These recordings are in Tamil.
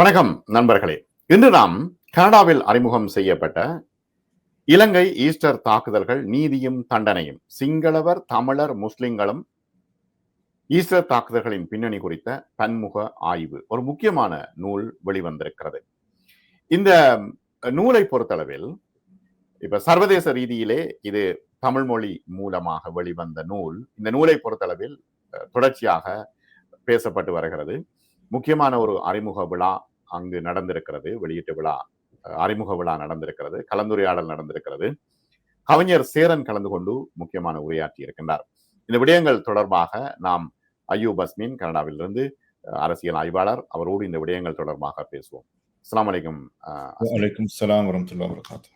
வணக்கம் நண்பர்களே. இன்று நாம் கனடாவில் அறிமுகம் செய்யப்பட்ட இலங்கை ஈஸ்டர் தாக்குதல்கள் நீதியும் தண்டனையும் சிங்களவர் தமிழர் முஸ்லிம்களும் ஈஸ்டர் தாக்குதல்களின் பின்னணி குறித்த பன்முக ஆய்வு ஒரு முக்கியமான நூல் வெளிவந்திருக்கிறது. இந்த நூலை பொறுத்தளவில் இப்ப சர்வதேச ரீதியிலே இது தமிழ் மொழி மூலமாக வெளிவந்த நூல். இந்த நூலை பொறுத்தளவில் தொடர்ச்சியாக பேசப்பட்டு வருகிறது. முக்கியமான ஒரு அறிமுக விழா அங்கு நடந்திருக்கிறது. வெளியீட்டு விழா அறிமுக விழா நடந்திருக்கிறது. கலந்துரையாடல் நடந்திருக்கிறது. கவிஞர் சேரன் கலந்து கொண்டு முக்கியமான உரையாற்றி இருக்கின்றார். இந்த விடயங்கள் தொடர்பாக நாம் ஐயூப் அஸ்மின் கனடாவிலிருந்து அரசியல் ஆய்வாளர். அவரோடு இந்த விடயங்கள் தொடர்பாக பேசுவோம். அஹ், வலைக்கும் வரகாத்து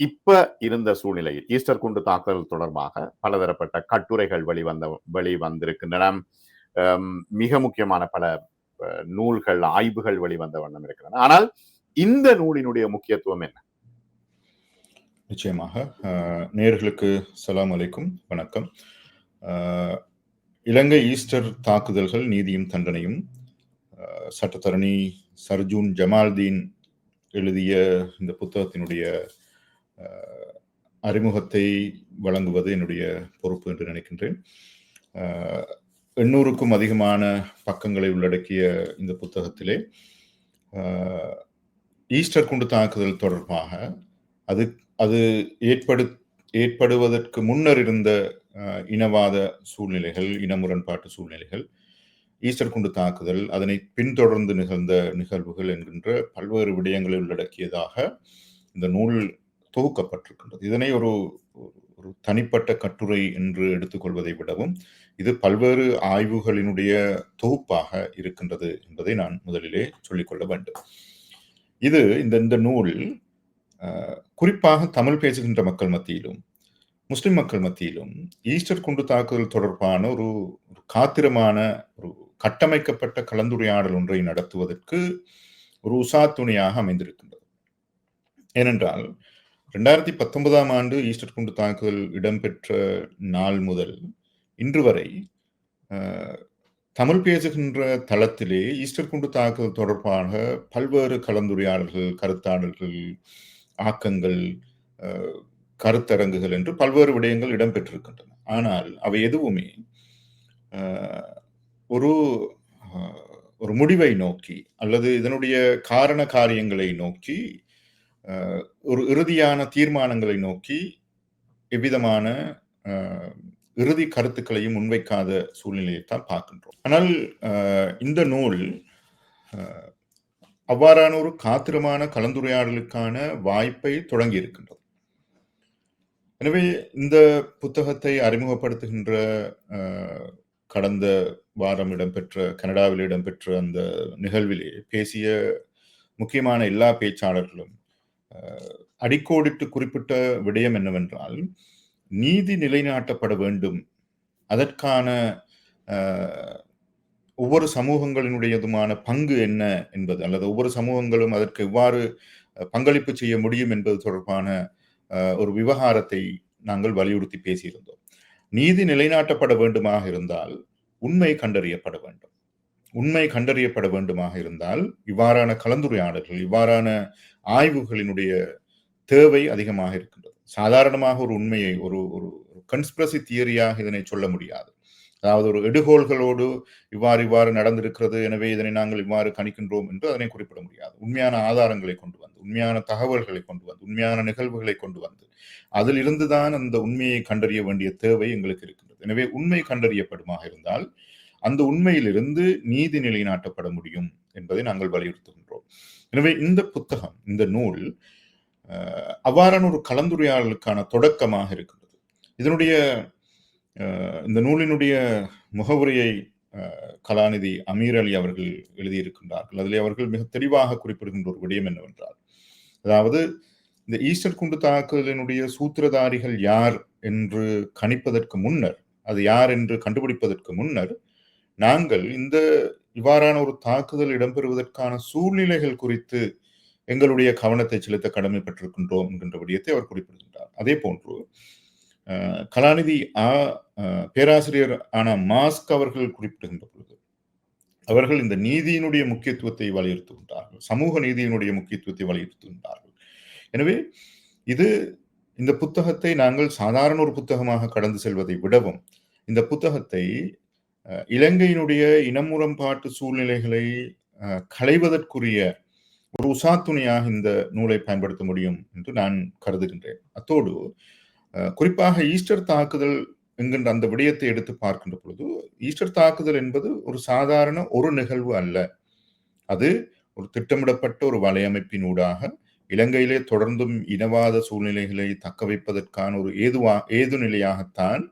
இப்ப இருந்த சூழ்நிலையில் ஈஸ்டர் குண்டு தாக்குதல் தொடர்பாக பலதரப்பட்ட கட்டுரைகள் வெளிவந்த வெளிவந்திருக்கின்றன. மிக முக்கியமான பல நூல்கள் ஆய்வுகள் வெளிவந்த வண்ணம் இருக்கின்றன ஆனால் இந்த நூலினுடைய முக்கியத்துவம் என்ன? நிச்சயமாக நேர்களுக்கு சலாம் அலைக்கும். வணக்கம். இலங்கை ஈஸ்டர் தாக்குதல்கள் நீதியும் தண்டனையும் சட்டத்தரணி சர்ஜூன் ஜமால்தீன் எழுதிய இந்த புத்தகத்தினுடைய அறிமுகத்தை வழங்குவது என்னுடைய பொறுப்பு என்று நினைக்கின்றேன். எண்ணூறுக்கும் அதிகமான பக்கங்களை உள்ளடக்கிய இந்த புத்தகத்திலே ஈஸ்டர் குண்டு தாக்குதல் தொடர்பாக அது அது ஏற்படு ஏற்படுவதற்கு முன்னர் இருந்த இனவாத சூழ்நிலைகள் இன முரண்பாட்டு சூழ்நிலைகள் ஈஸ்டர் குண்டு தாக்குதல் அதனை பின்தொடர்ந்து நிகழ்ந்த நிகழ்வுகள் என்கின்ற பல்வேறு விடயங்களை உள்ளடக்கியதாக இந்த நூல் தொகுக்கப்பட்டிருக்கின்றது. இதனை ஒரு ஒரு தனிப்பட்ட கட்டுரை என்று எடுத்துக்கொள்வதை விடவும் இது பல்வேறு ஆய்வுகளினுடைய தொகுப்பாக இருக்கின்றது என்பதை நான் முதலிலே சொல்லிக்கொள்ள வேண்டும். இது இந்த இந்த நூல் குறிப்பாக தமிழ் பேசுகின்ற மக்கள் மத்தியிலும் முஸ்லிம் மக்கள் மத்தியிலும் ஈஸ்டர் குண்டு தாக்குதல் தொடர்பான ஒரு ஒரு காத்திரமான ஒரு கட்டமைக்கப்பட்ட கலந்துரையாடல் ஒன்றை நடத்துவதற்கு ஒரு உசாத்துணையாக அமைந்திருக்கின்றது. ஏனென்றால் ரெண்டாயிரத்தி பத்தொன்பதாம் ஆண்டு ஈஸ்டர் குண்டு தாக்குதல் இடம்பெற்ற நாள் முதல் இன்று வரை தமிழ் பேசுகின்ற தளத்திலே ஈஸ்டர் குண்டு தாக்குதல் தொடர்பாக பல்வேறு கலந்துரையாடல்கள் கருத்தாடல்கள் ஆக்கங்கள் கருத்தரங்குகள் என்று பல்வேறு விடயங்கள் இடம்பெற்றிருக்கின்றன. ஆனால் அவை எதுவுமே ஒரு ஒரு முடிவை நோக்கி அல்லது இதனுடைய காரண காரியங்களை நோக்கி ஒரு இறுதியான தீர்மானங்களை நோக்கி எவ்விதமான இறுதி கருத்துக்களையும் முன்வைக்காத சூழ்நிலையை தான் பார்க்கின்றோம். ஆனால் இந்த நூல் அவ்வாறான ஒரு காத்திரமான கலந்துரையாடலுக்கான வாய்ப்பை தொடங்கி இருக்கின்றது எனவே இந்த புத்தகத்தை அறிமுகப்படுத்துகின்ற கடந்த வாரம் இடம்பெற்ற கனடாவில் இடம்பெற்ற அந்த நிகழ்விலே பேசிய முக்கியமான எல்லா பேச்சாளர்களும் அடிக்கோடிட்டு குறிப்பிட்ட விடயம் என்னவென்றால் நீதி நிலைநாட்டப்பட வேண்டும். அதற்கான ஒவ்வொரு சமூகங்களினுடையதுமான பங்கு என்ன என்பது அல்லது ஒவ்வொரு சமூகங்களும் அதற்கு எவ்வாறு பங்களிப்பு செய்ய முடியும் என்பது தொடர்பான அஹ், ஒரு விவகாரத்தை நாங்கள் வலியுறுத்தி பேசியிருந்தோம். நீதி நிலைநாட்டப்பட வேண்டுமாக இருந்தால் உண்மை கண்டறியப்பட வேண்டும். உண்மை கண்டறியப்பட வேண்டுமாக இருந்தால் இவ்வாறான கலந்துரையாடல்கள் இவ்வாறான ஆய்வுகளினுடைய தேவை அதிகமாக இருக்கின்றது. சாதாரணமாக ஒரு உண்மையை ஒரு ஒரு கன்ஸ்பிரசி தியரியாக இதனை சொல்ல முடியாது. அதாவது ஒரு எடுகோள்களோடு இவ்வாறு இவ்வாறு நடந்திருக்கிறது எனவே இதனை நாங்கள் இவ்வாறு கணிக்கின்றோம் என்று அதனை குறிப்பிட முடியாது. உண்மையான ஆதாரங்களை கொண்டு வந்து உண்மையான தகவல்களை கொண்டு வந்து உண்மையான நிகழ்வுகளை கொண்டு வந்து அதில் இருந்துதான் அந்த உண்மையை கண்டறிய வேண்டிய தேவை எங்களுக்கு இருக்கின்றது. எனவே உண்மை கண்டறியப்படுமாக இருந்தால் அந்த உண்மையிலிருந்து நீதி நிலைநாட்டப்பட முடியும் என்பதை நாங்கள் வலியுறுத்துகின்றோம். எனவே இந்த புத்தகம் இந்த நூல் அவ்வாறான ஒரு கலந்துரையாடலுக்கான தொடக்கமாக இருக்கின்றது. இதனுடைய இந்த நூலினுடைய முகவுரையை கலாநிதி அமீர் அலி அவர்கள் எழுதியிருக்கின்றார்கள். அதிலே அவர்கள் மிக தெளிவாக குறிப்பிடுகின்ற ஒரு விடயம் என்னவென்றால் அதாவது இந்த ஈஸ்டர் குண்டு தாக்குதலினுடைய சூத்திரதாரிகள் யார் என்று கணிப்பதற்கு முன்னர் அது யார் என்று கண்டுபிடிப்பதற்கு முன்னர் நாங்கள் இந்த இவ்வாறான ஒரு தாக்குதல் இடம்பெறுவதற்கான சூழ்நிலைகள் குறித்து எங்களுடைய கவனத்தை செலுத்த கடமைப்பட்டிருக்கின்றோம் என்கின்ற விடயத்தை அவர் குறிப்பிடுகின்றார். அதே போன்று கலாநிதி ஆ பேராசிரியர் ஆன மாஸ்க் அவர்கள் குறிப்பிடுகின்ற பொழுது அவர்கள் இந்த நீதியினுடைய முக்கியத்துவத்தை வலியுறுத்துகின்றார்கள் சமூக நீதியினுடைய முக்கியத்துவத்தை வலியுறுத்துகின்றார்கள். எனவே இது இந்த புத்தகத்தை நாங்கள் சாதாரண ஒரு புத்தகமாக கடந்து செல்வதை விடவும் இந்த புத்தகத்தை இலங்கையினுடைய இனமுரண்பாட்டு சூழ்நிலைகளை களைவதற்குரிய ஒரு உசாத்துணையாக இந்த நூலை பயன்படுத்த முடியும் என்று நான் கருதுகின்றேன். அத்தோடு குறிப்பாக ஈஸ்டர் தாக்குதல் என்கின்ற அந்த விடயத்தை எடுத்து பார்க்கின்ற பொழுது ஈஸ்டர் தாக்குதல் என்பது ஒரு சாதாரண ஒரு நிகழ்வு அல்ல. அது ஒரு திட்டமிடப்பட்ட ஒரு வலையமைப்பின் ஊடாக இலங்கையிலே தொடர்ந்தும் இனவாத சூழ்நிலைகளை தக்க வைப்பதற்கான ஒரு ஏதுவா ஏது நிலையாகத்தான்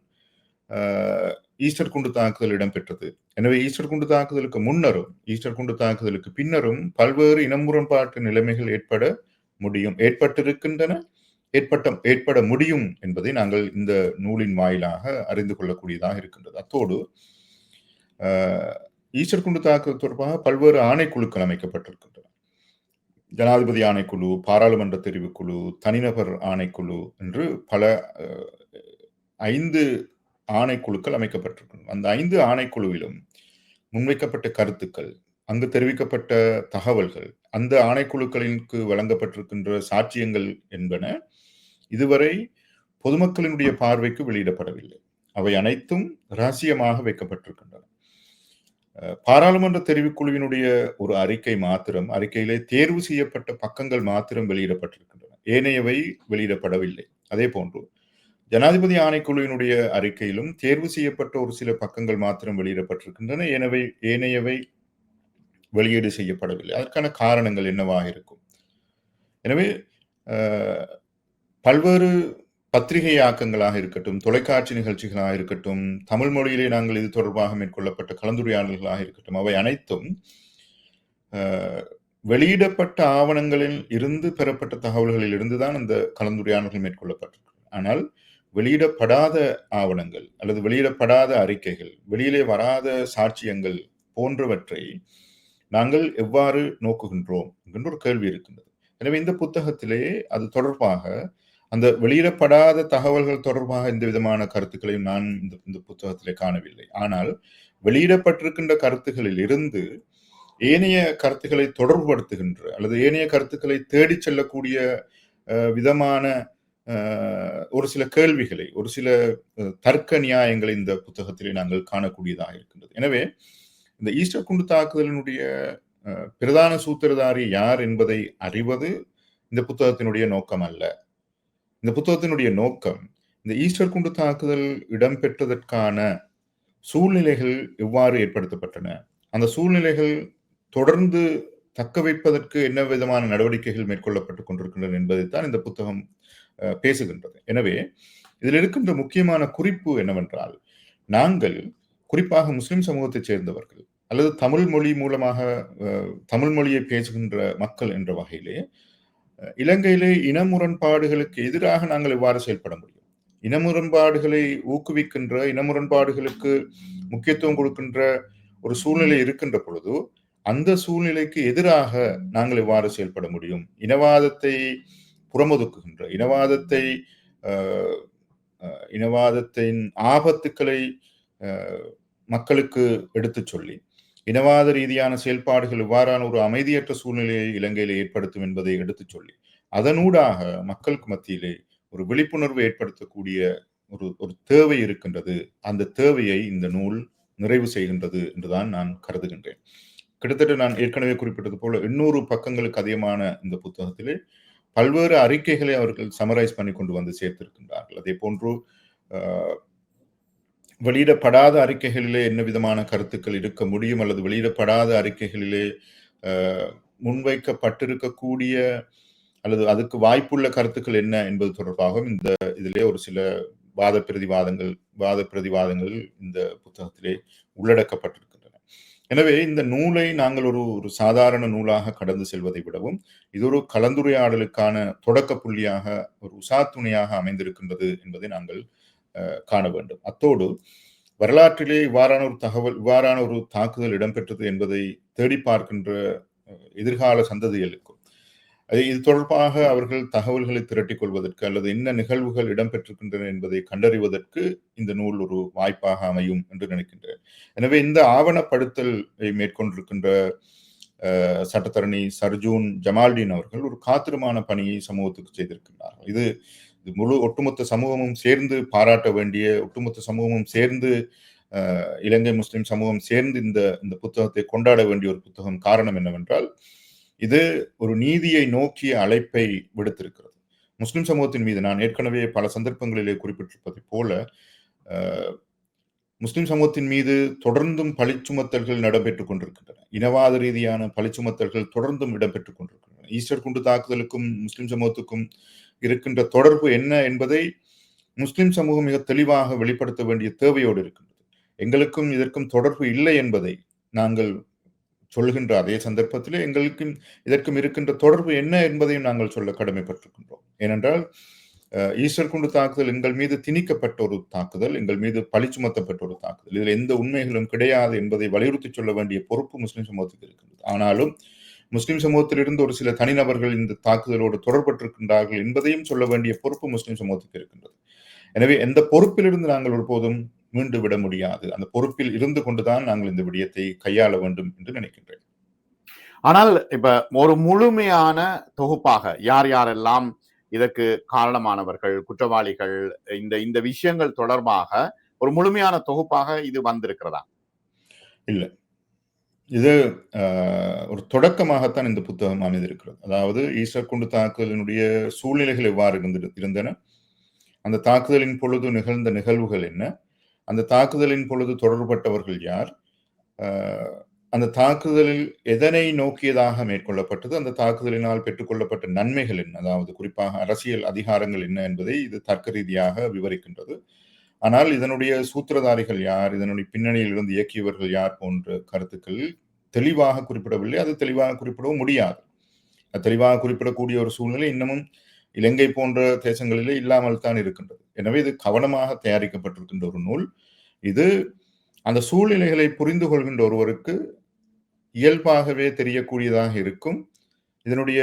ஈஸ்டர் குண்டு தாக்குதல் இடம்பெற்றது. எனவே ஈஸ்டர் குண்டு தாக்குதலுக்கு முன்னரும் ஈஸ்டர் குண்டு தாக்குதலுக்கு பின்னரும் பல்வேறு இனமுரண்பாட்டு நிலைமைகள் ஏற்பட முடியும் ஏற்பட்டிருக்கின்றன ஏற்பட்ட ஏற்பட முடியும் என்பதை நாங்கள் இந்த நூலின் வாயிலாக அறிந்து கொள்ளக்கூடியதாக இருக்கின்றது. அத்தோடு ஈஸ்டர் குண்டு தாக்குதல் தொடர்பாக பல்வேறு ஆணைக்குழுக்கள் அமைக்கப்பட்டிருக்கின்றன. ஜனாதிபதி ஆணைக்குழு பாராளுமன்ற தெரிவுக்குழு தனிநபர் ஆணைக்குழு என்று பல ஐந்து ஆணைக்குழுக்கள் அமைக்கப்பட்டிருக்கின்றன அந்த ஐந்து ஆணைக்குழுவிலும் முன்வைக்கப்பட்ட கருத்துக்கள் அங்கு தெரிவிக்கப்பட்ட தகவல்கள் அந்த ஆணைக்குழுக்களிற்கு வழங்கப்பட்டிருக்கின்ற சாட்சியங்கள் என்பன இதுவரை பொதுமக்களினுடைய பார்வைக்கு வெளியிடப்படவில்லை. அவை அனைத்தும் ரகசியமாக வைக்கப்பட்டிருக்கின்றன. அஹ், பாராளுமன்ற தெரிவுக்குழுவினுடைய ஒரு அறிக்கை மாத்திரம் அறிக்கையிலே தேர்வு செய்யப்பட்ட பக்கங்கள் மாத்திரம் வெளியிடப்பட்டிருக்கின்றன. ஏனையவை வெளியிடப்படவில்லை. அதே போன்று ஜனாதிபதி ஆணைக்குழுவினுடைய அறிக்கையிலும் தேர்வு செய்யப்பட்ட ஒரு சில பக்கங்கள் மாத்திரம் வெளியிடப்பட்டிருக்கின்றன. எனவே ஏனையவை வெளியீடு செய்யப்படவில்லை. அதற்கான காரணங்கள் என்னவாக இருக்கும்? எனவே பல்வேறு பத்திரிகை ஆக்கங்களாக இருக்கட்டும் தொலைக்காட்சி நிகழ்ச்சிகளாக இருக்கட்டும் தமிழ் மொழியிலே நாங்கள் இது தொடர்பாக மேற்கொள்ளப்பட்ட கலந்துரையாடல்களாக இருக்கட்டும் அவை அனைத்தும் வெளியிடப்பட்ட ஆவணங்களில் இருந்து பெறப்பட்ட தகவல்களில் இருந்து தான் அந்த கலந்துரையாடல்கள் மேற்கொள்ளப்பட்டிருக்கு ஆனால் வெளியிடப்படாத ஆவணங்கள் அல்லது வெளியிடப்படாத அறிக்கைகள் வெளியிலே வராத சாட்சியங்கள் போன்றவற்றை நாங்கள் எவ்வாறு நோக்குகின்றோம் என்கின்ற ஒரு கேள்வி இருக்கின்றது. எனவே இந்த புத்தகத்திலே அது தொடர்பாக அந்த வெளியிடப்படாத தகவல்கள் தொடர்பாக எந்த விதமான கருத்துக்களையும் நான் இந்த இந்த புத்தகத்திலே காணவில்லை. ஆனால் வெளியிடப்பட்டிருக்கின்ற கருத்துகளில் இருந்து ஏனைய கருத்துக்களை தொடர்புபடுத்துகின்ற அல்லது ஏனைய கருத்துக்களை தேடிச் செல்லக்கூடிய விதமான ஒரு சில கேள்விகளை ஒரு சில தர்க்க நியாயங்களை இந்த புத்தகத்திலே நாங்கள் காணக்கூடியதாக இருக்கின்றது. எனவே இந்த ஈஸ்டர் குண்டு தாக்குதலினுடைய அஹ், பிரதான சூத்திரதாரி யார் என்பதை அறிவது இந்த புத்தகத்தினுடைய நோக்கம் அல்ல. இந்த புத்தகத்தினுடைய நோக்கம் இந்த ஈஸ்டர் குண்டு தாக்குதல் இடம்பெற்றதற்கான சூழ்நிலைகள் எவ்வாறு ஏற்படுத்தப்பட்டன? அந்த சூழ்நிலைகள் தொடர்ந்து தக்க வைப்பதற்கு என்ன விதமான நடவடிக்கைகள் மேற்கொள்ளப்பட்டுக் கொண்டிருக்கின்றன என்பதைத்தான் இந்த புத்தகம் பேசுகின்றது. எனவே இதில் இருக்கின்ற முக்கியமான குறிப்பு என்னவென்றால் நாங்கள் குறிப்பாக முஸ்லிம் சமூகத்தைச் சேர்ந்தவர்கள் அல்லது தமிழ் மொழி மூலமாக தமிழ் மொழியை பேசுகின்ற மக்கள் என்ற வகையிலே இலங்கையிலே இன முரண்பாடுகளுக்கு எதிராக நாங்கள் எவ்வாறு செயல்பட முடியும். இன முரண்பாடுகளை ஊக்குவிக்கின்ற இன முரண்பாடுகளுக்கு முக்கியத்துவம் கொடுக்கின்ற ஒரு சூழ்நிலை இருக்கின்ற பொழுது அந்த சூழ்நிலைக்கு எதிராக நாங்கள் எவ்வாறு செயல்பட முடியும். இனவாதத்தை புறமொதுக்குகின்ற இனவாதத்தை இனவாதத்தின் ஆபத்துக்களை மக்களுக்கு எடுத்துச் சொல்லி இனவாத ரீதியான செயல்பாடுகள் இவ்வாறான ஒரு அமைதியற்ற சூழ்நிலையை இலங்கையில் ஏற்படுத்தும் என்பதை எடுத்துச் சொல்லி அதனூடாக மக்களுக்கு மத்தியிலே ஒரு விழிப்புணர்வு ஏற்படுத்தக்கூடிய ஒரு ஒரு தேவை இருக்கின்றது. அந்த தேவையை இந்த நூல் நிறைவு செய்கின்றது என்றுதான் நான் கருதுகின்றேன். கிட்டத்தட்ட நான் ஏற்கனவே குறிப்பிட்டது போல எண்ணூறு பக்கங்களுக்கு அதிகமான இந்த புத்தகத்திலே பல்வேறு அறிக்கைகளை அவர்கள் சமரைஸ் பண்ணி கொண்டு வந்து சேர்த்திருக்கின்றார்கள். அதே போன்று வெளியிடப்படாத அறிக்கைகளிலே என்ன விதமான கருத்துக்கள் இருக்க முடியும் அல்லது வெளியிடப்படாத அறிக்கைகளிலே முன்வைக்கப்பட்டிருக்கக்கூடிய அல்லது அதுக்கு வாய்ப்புள்ள கருத்துக்கள் என்ன என்பது தொடர்பாகவும் இந்த இதிலே ஒரு சில வாத பிரதிவாதங்கள் வாத பிரதிவாதங்கள் இந்த புத்தகத்திலே உள்ளடக்கப்பட்டிருக்கு எனவே இந்த நூலை நாங்கள் ஒரு ஒரு சாதாரண நூலாக கடந்து செல்வதை விடவும் இது ஒரு கலந்துரையாடலுக்கான தொடக்க புள்ளியாக ஒரு உசாத்துணையாக அமைந்திருக்கின்றது என்பதை நாங்கள் காண வேண்டும். அத்தோடு வரலாற்றிலே இவ்வாறான ஒரு தகவல் இவ்வாறான ஒரு தாக்குதல் இடம்பெற்றது என்பதை தேடி பார்க்கின்ற எதிர்கால சந்ததிகளுக்கும் இது தொடர்பாக அவர்கள் தகவல்களை திரட்டிக் கொள்வதற்கு அல்லது என்ன நிகழ்வுகள் இடம்பெற்றிருக்கின்றன என்பதை கண்டறிவதற்கு இந்த நூல் ஒரு வாய்ப்பாக அமையும் என்று நினைக்கின்றேன். எனவே இந்த ஆவணப்படுத்தலை மேற்கொண்டிருக்கின்ற சட்டத்தரணி சர்ஜூன் ஜமால்டீன் அவர்கள் ஒரு காத்திரமான பணியை சமூகத்துக்கு செய்திருக்கின்றார்கள். இது இது முழு ஒட்டுமொத்த சமூகமும் சேர்ந்து பாராட்ட வேண்டிய ஒட்டுமொத்த சமூகமும் சேர்ந்து இலங்கை முஸ்லிம் சமூகம் சேர்ந்து இந்த இந்த புத்தகத்தை கொண்டாட வேண்டிய ஒரு புத்தகம் காரணம் என்னவென்றால் இது ஒரு நீதியை நோக்கிய அழைப்பை விடுத்திருக்கிறது. முஸ்லிம் சமூகத்தின் மீது நான் ஏற்கனவே பல சந்தர்ப்பங்களிலே குறிப்பிட்டிருப்பதை போல முஸ்லிம் சமூகத்தின் மீது தொடர்ந்தும் பழிச்சுமத்தல்கள் நடைபெற்றுக் கொண்டிருக்கின்றன. இனவாத ரீதியான பழிச்சுமத்தல்கள் தொடர்ந்தும் இடம்பெற்றுக் கொண்டிருக்கின்றன. ஈஸ்டர் குண்டு தாக்குதலுக்கும் முஸ்லிம் சமூகத்துக்கும் இருக்கின்ற தொடர்பு என்ன என்பதை முஸ்லிம் சமூகம் மிக தெளிவாக வெளிப்படுத்த வேண்டிய தேவையோடு இருக்கின்றது. எங்களுக்கும் இதற்கும் தொடர்பு இல்லை என்பதை நாங்கள் சொல்கின்ற அதே சந்தர்ப்பத்திலே எங்களுக்கும் இதற்கும் இருக்கின்ற தொடர்பு என்ன என்பதையும் நாங்கள் சொல்ல கடமைப்பட்டிருக்கின்றோம். ஏனென்றால் ஈஸ்வர் ஈஸ்டர் குண்டு தாக்குதல் எங்கள் மீது திணிக்கப்பட்ட ஒரு தாக்குதல் எங்கள் மீது பழி சுமத்தப்பட்ட ஒரு தாக்குதல். இதில் எந்த உண்மைகளும் கிடையாது என்பதை வலியுறுத்தி சொல்ல வேண்டிய பொறுப்பு முஸ்லிம் சமூகத்துக்கு இருக்கின்றது. ஆனாலும் முஸ்லிம் சமூகத்திலிருந்து ஒரு சில தனிநபர்கள் இந்த தாக்குதலோடு தொடர்பட்டிருக்கின்றார்கள் என்பதையும் சொல்ல வேண்டிய பொறுப்பு முஸ்லிம் சமூகத்துக்கு இருக்கின்றது. எனவே எந்த பொறுப்பிலிருந்து நாங்கள் ஒருபோதும் மீண்டு விட முடியாது. அந்த பொறுப்பில் இருந்து கொண்டுதான் நாங்கள் இந்த விடயத்தை கையாள வேண்டும் என்று நினைக்கின்றேன். ஆனால் இப்ப ஒரு முழுமையான தொகுப்பாக யார் யாரெல்லாம் இதற்கு காரணமானவர்கள் குற்றவாளிகள் இந்த இந்த விஷயங்கள் தொடர்பாக ஒரு முழுமையான தொகுப்பாக இது வந்திருக்கிறதா? இது ஆஹ், ஒரு தொடக்கமாகத்தான் இந்த புத்தகம் அமைந்திருக்கிறது. அதாவது ஈஸ்டர் குண்டு தாக்குதலினுடைய சூழ்நிலைகள் எவ்வாறு இருந்து இருந்தன? அந்த தாக்குதலின் பொழுது நிகழ்ந்த நிகழ்வுகள் என்ன? அந்த தாக்குதலின் பொழுது தொடர்பட்டவர்கள் யார்? அந்த தாக்குதலில் எதனை நோக்கியதாக மேற்கொள்ளப்பட்டது? அந்த தாக்குதலினால் பெற்றுக்கொள்ளப்பட்ட நன்மைகள் என்ன? அதாவது குறிப்பாக அரசியல் அதிகாரங்கள் என்ன என்பதை இது தர்க்க ரீதியாக விவரிக்கின்றது. ஆனால் இதனுடைய சூத்திரதாரிகள் யார்? இதனுடைய பின்னணியில் இருந்து இயக்கியவர்கள் யார் போன்ற கருத்துக்கள் தெளிவாக குறிப்பிடவில்லை. அது தெளிவாக குறிப்பிடவும் முடியாது. அது தெளிவாக குறிப்பிடக்கூடிய ஒரு சூழ்நிலை இன்னமும் இலங்கை போன்ற தேசங்களிலே இல்லாமல் தான் இருக்கின்றது. எனவே இது கவனமாக தயாரிக்கப்பட்டிருக்கின்ற ஒரு நூல். இது அந்த சூழ்நிலைகளை புரிந்து கொள்கின்ற ஒருவருக்கு இயல்பாகவே தெரியக்கூடியதாக இருக்கும். இதனுடைய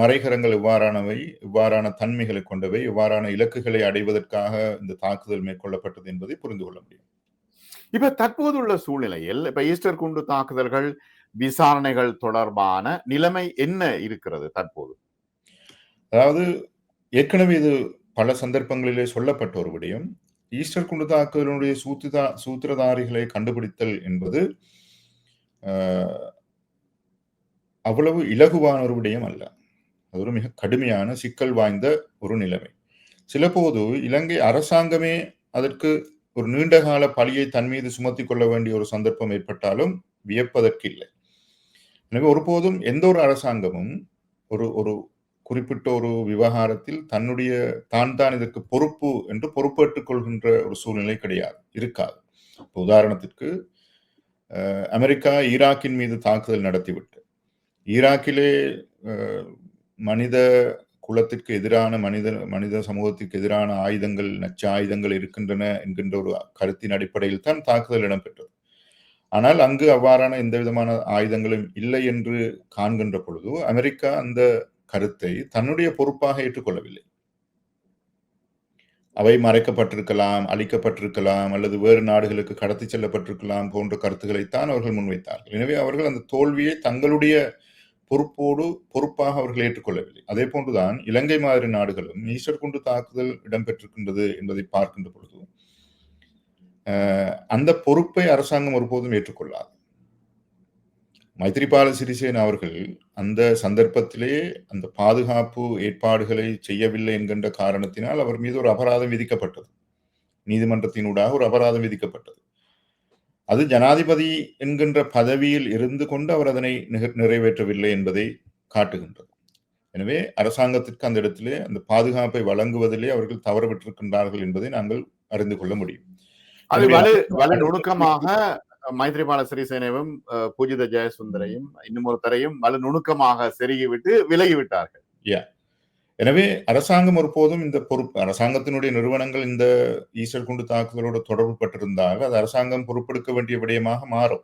மறைகரங்கள் எவ்வாறானவை எவ்வாறான தன்மைகளை கொண்டவை எவ்வாறான இலக்குகளை அடைவதற்காக இந்த தாக்குதல் மேற்கொள்ளப்பட்டது என்பதை புரிந்து கொள்ள முடியும். இப்ப தற்போதுள்ள சூழ்நிலையில் இப்ப ஈஸ்டர் குண்டு தாக்குதல்கள் விசாரணைகள் தொடர்பான நிலைமை என்ன இருக்கிறது தற்போது? அதாவது ஏற்கனவே இது பல சந்தர்ப்பங்களிலே சொல்லப்பட்ட ஒரு விடயம். ஈஸ்டர் குண்டு தாக்குதலுடைய சூத்திரா சூத்திரதாரிகளை கண்டுபிடித்தல் என்பது அவ்வளவு இலகுவான ஒரு விடயம் அல்ல. அது ஒரு மிக கடுமையான சிக்கல் வாய்ந்த ஒரு நிலைமை. சிலபோது இலங்கை அரசாங்கமே அதற்கு ஒரு நீண்டகால பழியை தன் மீது சுமத்தி கொள்ள வேண்டிய ஒரு சந்தர்ப்பம் ஏற்பட்டாலும் வியப்பதற்கு இல்லை எனவே ஒருபோதும் எந்த ஒரு அரசாங்கமும் ஒரு ஒரு குறிப்பிட்ட ஒரு விவகாரத்தில் தன்னுடைய தான் தான் இதற்கு பொறுப்பு என்று பொறுப்பேற்றுக் கொள்கின்ற ஒரு சூழ்நிலை கிடையாது இருக்காது. இப்போ உதாரணத்திற்கு அமெரிக்கா ஈராக்கின் மீது தாக்குதல் நடத்திவிட்டு ஈராக்கிலே மனித குலத்திற்கு எதிரான மனித மனித சமூகத்திற்கு எதிரான ஆயுதங்கள் நச்சு ஆயுதங்கள் இருக்கின்றன என்கின்ற ஒரு கருத்தின் அடிப்படையில் தான் தாக்குதல் இடம்பெற்றது. ஆனால் அங்கு அவ்வாறான எந்த விதமான ஆயுதங்களும் இல்லை என்று காண்கின்ற பொழுது அமெரிக்கா அந்த கருத்தை தன்னுடைய பொறுப்பாக ஏற்றுக்கொள்ளவில்லை. அவை மறைக்கப்பட்டிருக்கலாம் அழிக்கப்பட்டிருக்கலாம் அல்லது வேறு நாடுகளுக்கு கடத்தி செல்லப்பட்டிருக்கலாம் போன்ற கருத்துக்களைத்தான் அவர்கள் முன்வைத்தார்கள். எனவே அவர்கள் அந்த தோல்வியை தங்களுடைய பொறுப்போடு பொறுப்பாக அவர்கள் ஏற்றுக்கொள்ளவில்லை. அதே போன்றுதான் இலங்கை மாதிரி நாடுகளும் ஈஸ்டர் குண்டு தாக்குதல் இடம்பெற்றிருக்கின்றது என்பதை பார்க்கின்ற பொழுது அந்த பொறுப்பை அரசாங்கம் ஒருபோதும் ஏற்றுக்கொள்ளாது. மைத்ரிபால சிறிசேன அவர்கள் அந்த சந்தர்ப்பத்திலே அந்த பாதுகாப்பு ஏற்பாடுகளை செய்யவில்லை என்கின்ற காரணத்தினால் அவர் மீது ஒரு அபராதம் விதிக்கப்பட்டது. நீதிமன்றத்தினூடாக ஒரு அபராதம் விதிக்கப்பட்டது. அது ஜனாதிபதி என்கின்ற பதவியில் இருந்து கொண்டு அவர் அதனை நிக- நிறைவேற்றவில்லை என்பதை காட்டுகின்றது. எனவே அரசாங்கத்திற்கு அந்த இடத்திலே அந்த பாதுகாப்பை வழங்குவதிலே அவர்கள் தவறு விட்டிருக்கின்றார்கள் என்பதை நாங்கள் அறிந்து கொள்ள முடியும். அது வலு வலு நுணுக்கமாக மைத்ரிபால சிறிசேனவும் பூஜித ஜெயசுந்தரையும் இன்னும் ஒருத்தரையும் வலு நுணுக்கமாக செருகி விட்டு விலகி விட்டார்கள் எனவே அரசாங்கம் ஒருபோதும் இந்த பொறுப்பு அரசாங்கத்தினுடைய நிறுவனங்கள் இந்த ஈஸ்டர் குண்டு தாக்குதலோடு தொடர்பு பட்டிருந்தால் அது அரசாங்கம் பொறுப்பெடுக்க வேண்டிய விடயமாக மாறும்.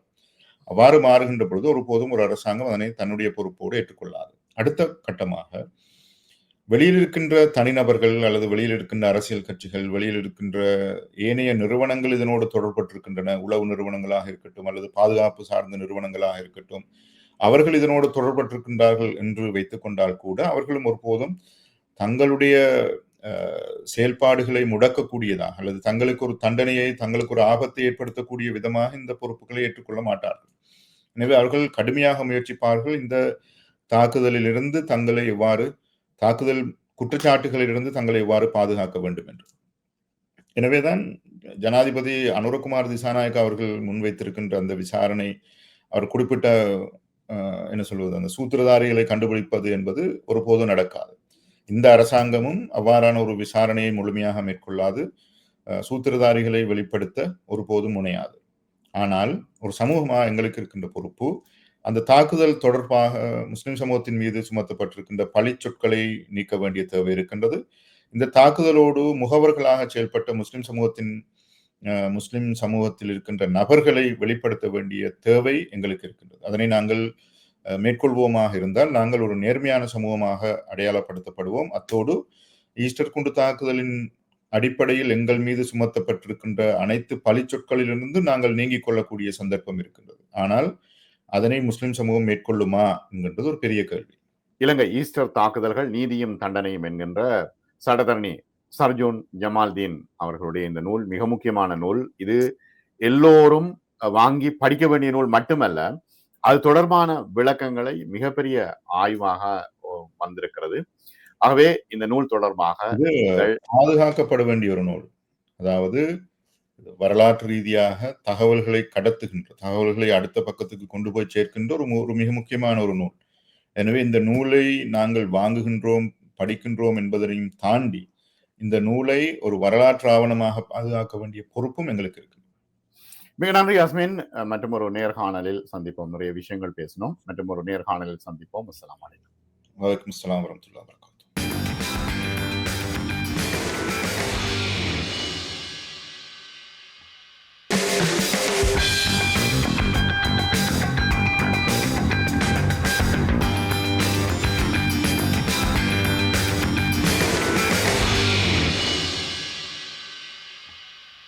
அவ்வாறு மாறுகின்ற பொழுது ஒருபோதும் ஒரு அரசாங்கம் அதனை தன்னுடைய பொறுப்போடு ஏற்றுக்கொள்ளாது. அடுத்த கட்டமாக வெளியில் இருக்கின்ற தனிநபர்கள் அல்லது வெளியில் இருக்கின்ற அரசியல் கட்சிகள் வெளியில் இருக்கின்ற ஏனைய நிறுவனங்கள் இதனோடு தொடர்பட்டிருக்கின்றன. உளவு நிறுவனங்களாக இருக்கட்டும் அல்லது பாதுகாப்பு சார்ந்த நிறுவனங்களாக இருக்கட்டும் அவர்கள் இதனோடு தொடர்பட்டிருக்கின்றார்கள் என்று வைத்துக் கொண்டால் கூட அவர்களும் ஒருபோதும் தங்களுடைய செயல்பாடுகளை முடக்கக்கூடியதாக அல்லது தங்களுக்கு ஒரு தண்டனையை தங்களுக்கு ஒரு ஆபத்தை ஏற்படுத்தக்கூடிய விதமாக இந்த பொறுப்புகளை ஏற்றுக்கொள்ள மாட்டார்கள். எனவே அவர்கள் கடுமையாக முயற்சிப்பார்கள். இந்த தாக்குதலிலிருந்து தங்களை எவ்வாறு தாக்குதல் குற்றச்சாட்டுகளிலிருந்து தங்களை எவ்வாறு பாதுகாக்க வேண்டும் என்று. எனவேதான் ஜனாதிபதி அனுரகுமார் திசாநாயக் அவர்கள் முன்வைத்திருக்கின்ற அந்த விசாரணை அவர் குறிப்பிட்ட என்ன சொல்வது அந்த சூத்திரதாரிகளை கண்டுபிடிப்பது என்பது ஒருபோதும் நடக்காது. இந்த அரசாங்கமும் அவ்வாறான ஒரு விசாரணையை முழுமையாக மேற்கொள்ளாது சூத்திரதாரிகளை வெளிப்படுத்த ஒருபோதும் முனையாது. ஆனால் ஒரு சமூகமாக எங்களுக்கு இருக்கின்ற பொறுப்பு அந்த தாக்குதல் தொடர்பாக முஸ்லிம் சமூகத்தின் மீது சுமத்தப்பட்டிருக்கின்ற பழி சொற்களை நீக்க வேண்டிய தேவை இருக்கின்றது. இந்த தாக்குதலோடு முகவர்களாக செயல்பட்ட முஸ்லிம் சமூகத்தின் முஸ்லிம் சமூகத்தில் இருக்கின்ற நபர்களை வெளிப்படுத்த வேண்டிய தேவை எங்களுக்கு இருக்கின்றது. அதனை நாங்கள் மேற்கொள்வோமாக இருந்தால் நாங்கள் ஒரு நேர்மையான சமூகமாக அடையாளப்படுத்தப்படுவோம். அத்தோடு ஈஸ்டர் குண்டு தாக்குதலின் அடிப்படையில் எங்கள் மீது சுமத்தப்பட்டிருக்கின்ற அனைத்து பழி சொற்களிலிருந்து நாங்கள் நீங்கிக் கொள்ளக்கூடிய சந்தர்ப்பம் இருக்கின்றது. ஆனால் அதனை முஸ்லிம் சமூகம் மேற்கொள்ளுமா என்கின்றது ஒரு பெரிய கேள்வி. இலங்கை ஈஸ்டர் தாக்குதல்கள் நீதியும் தண்டனையும் என்கின்ற சடதரணி சர்ஜூன் ஜமால்தீன் அவர்களுடைய இந்த நூல் மிக முக்கியமான நூல். இது எல்லோரும் வாங்கி படிக்க வேண்டிய நூல் மட்டுமல்ல அது தொடர்பான விளக்கங்களை மிகப்பெரிய ஆய்வாக வந்திருக்கிறது. ஆகவே இந்த நூல் தொடர்பாக பாதுகாக்கப்பட வேண்டிய ஒரு நூல். அதாவது வரலாற்று ரீதியாக தகவல்களை கடத்துகின்ற தகவல்களை அடுத்த பக்கத்துக்கு கொண்டு போய் சேர்க்கின்ற ஒரு ஒரு மிக முக்கியமான ஒரு நூல். எனவே இந்த நூலை நாங்கள் வாங்குகின்றோம் படிக்கின்றோம் என்பதனையும் தாண்டி இந்த நூலை ஒரு வரலாற்று ஆவணமாக பாதுகாக்க வேண்டிய பொறுப்பும் எங்களுக்கு இருக்கு. மிக நன்றி அஸ்மின் மற்றும் ஒரு நேர்காணலில் சந்திப்போம். நிறைய விஷயங்கள் பேசணும் மற்றும் ஒரு நேர்காணலில் சந்திப்போம். அஸ்லாம் வலைக்கம் வலைக்கம் அஸ்லாம் வரமத்துல்லா